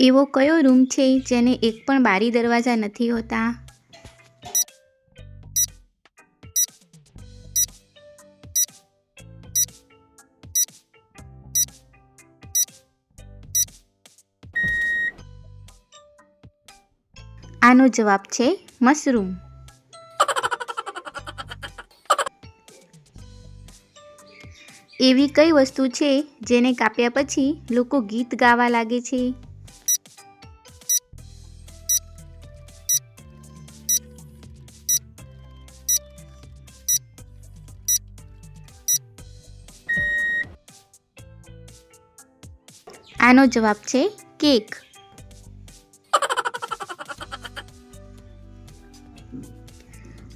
એવો કયો રૂમ છે જેને એક પણ બારી દરવાજા નથી હોતા? આનો જવાબ છે મશરૂમ. એવી કઈ વસ્તુ છે જેને કાપ્યા પછી લોકો ગીત ગાવા લાગે છે? આનો જવાબ છે કેક.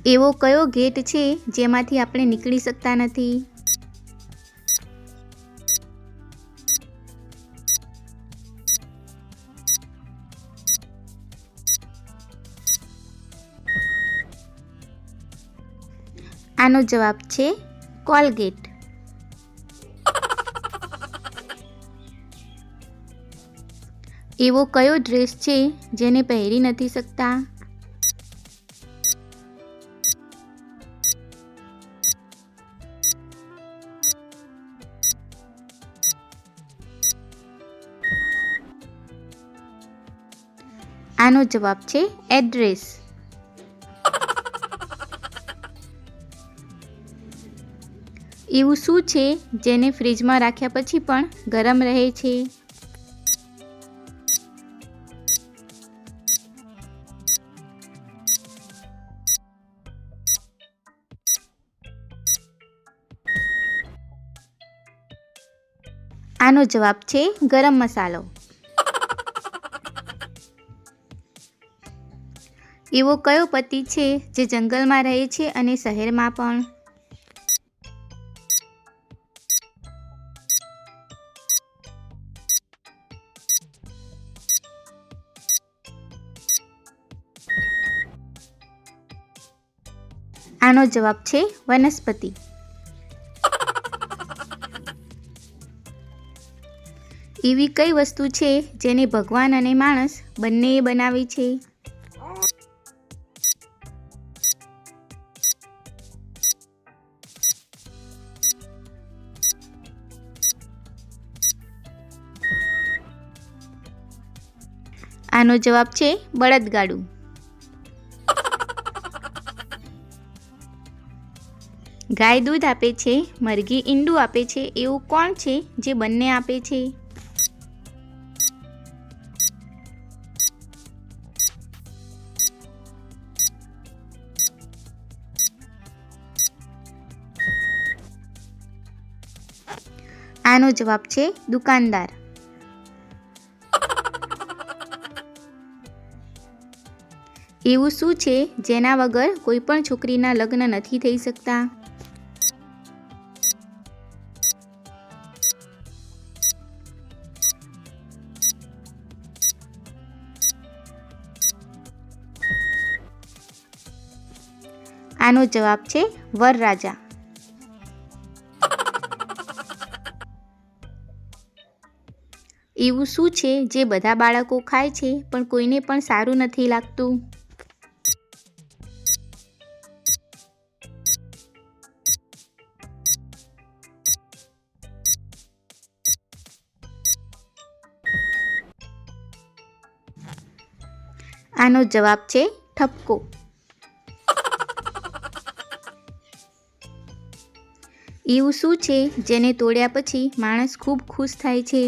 એવો કયો ગેટ છે જેમાંથી આપણે નીકળી શકતા નથી? આનો જવાબ છે કોલગેટ. એવો કયો ડ્રેસ છે જેને પહેરી નથી શકતા? આનો જવાબ છે એડ્રેસ. એવું શું છે જેને ફ્રીજમાં રાખ્યા પછી પણ ગરમ રહે છે? આનો જવાબ છે ગરમ મસાલો. એવો કયો પતિ છે જે જંગલમાં રહે છે અને શહેરમાં પણ? આનો જવાબ છે વનસ્પતિ. એવી કઈ વસ્તુ છે જેને ભગવાન અને માણસ બંનેએ બનાવી છે? આનો જવાબ છે બળદગાડું. ગાય દૂધ આપે છે, મરઘી ઈંડું આપે છે, એવું કોણ છે જે બંને આપે છે? આનો જવાબ છે દુકાનદાર. એવું શું છે જેના વગર કોઈ પણ છોકરીના લગ્ન નથી થઈ શકતા? આનો જવાબ છે વરરાજા. એવું શું છે જે બધા બાળકો ખાય છે પણ કોઈને પણ સારું નથી લાગતું? આનો જવાબ છે ઠપકો. એવું શું છે જેને તોડ્યા પછી માણસ ખૂબ ખુશ થાય છે?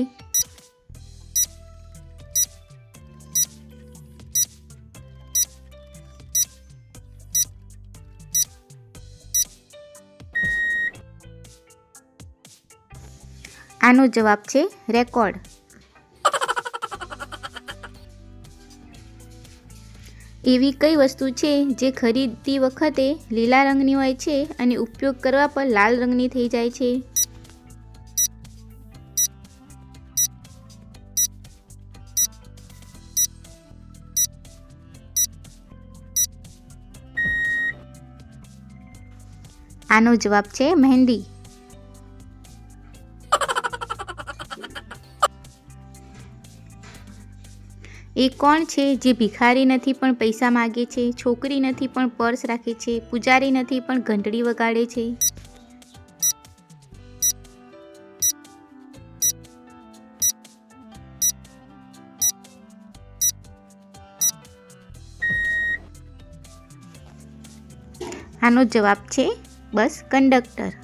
આનો જવાબ છે રેકોર્ડ. એવી કઈ વસ્તુ છે જે ખરીદતી વખતે લીલા રંગની હોય છે અને ઉપયોગ કરવા પર લાલ રંગની થઈ જાય છે? આનો જવાબ છે મહેંદી. એ કોણ છે જે ભિખારી નથી પણ પૈસા માગે છે, છોકરી નથી પણ પર્સ રાખે છે, પૂજારી નથી પણ ઘંટડી વગાડે છે? આનો જવાબ છે બસ કંડક્ટર.